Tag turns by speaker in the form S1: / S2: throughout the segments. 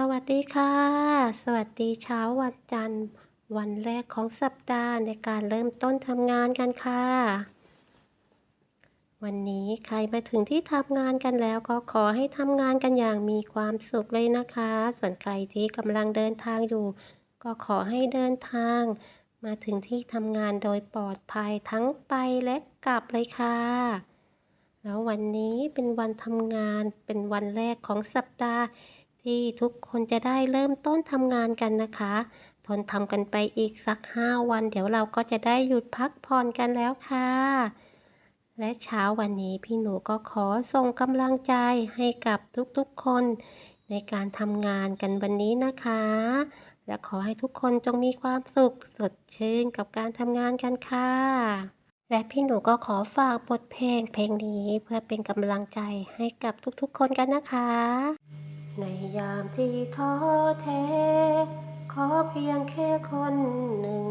S1: สวัสดีค่ะ สวัสดีเช้าวันจันทร์ วันแรกของสัปดาห์ในการเริ่มต้นทำงานกันค่ะ วันนี้ใครมาถึงที่ทำงานกันแล้วก็ขอให้ทำงานกันอย่างมีความสุขเลยนะคะ ส่วนใครที่กำลังเดินทางอยู่ ก็ขอให้เดินทาง มาถึงที่ทำงานโดยปลอดภัยทั้งไปและกลับเลยค่ะแล้ววันนี้เป็นวันทำงานเป็นวันแรกของสัปดาห์ ที่ทุกคนจะได้เริ่มต้นทำงานกันนะคะ ทนทำกันไปอีกสัก 5 วัน เดี๋ยวเราก็จะได้หยุดพักผ่อนกันแล้วค่ะ และเช้าวันนี้พี่หนูก็ขอส่งกำลังใจให้กับทุกๆคน ในการทำงานกันวันนี้นะคะ และขอให้ทุกคนจงมีความสุขสดชื่นกับการทำงานกันค่ะและพี่หนูก็ขอฝากบทเพลงเพลงนี้เพื่อเป็นกำลังใจให้กับทุกๆคนกันนะคะ ในยามที่ท้อแท้ ขอเพียงแค่คนหนึ่ง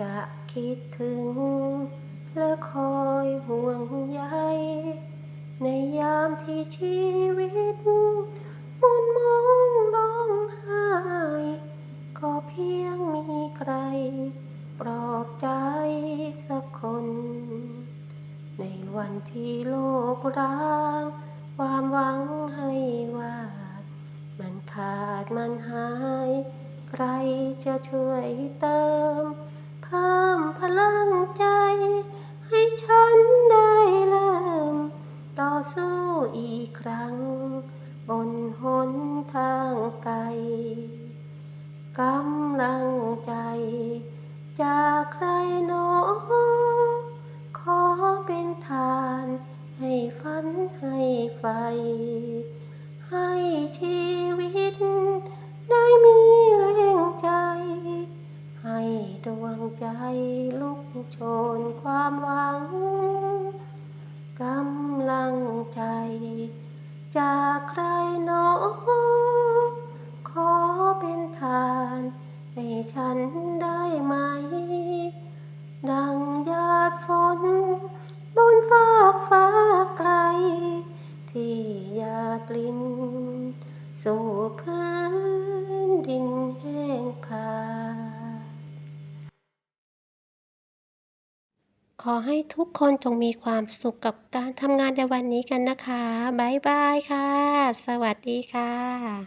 S1: จะคิดถึง และคอยห่วงใย ในยามที่ชีวิตมุนมองร้องไห้ ก็เพียงมีใคร ปลอบใจสักคน ในวันที่โลกร้าง ความหวัง มันหาย ใครจะช่วยเติม เพิ่มพลังใจ ให้ฉันได้เริ่ม ต่อสู้อีกครั้ง บนหนทางไกลกำลังใจ จากใครหนอขอเป็นทาน ให้ฝันให้ไฟ ให้ชี ได้มีแรงใจ ให้ดวงใจลุกโชนความหวังกำลังใจ จากใครหนอ ขอเป็นทาน ให้ฉันได้ไหม ดังหยาดฝน บนฟากฟ้าไกล ที่หยาดลิ้นสู่พื้น ขอให้ทุกคนจงมีความสุขกับการทำงานในวันนี้กันนะคะ บ๊ายบายค่ะ สวัสดีค่ะ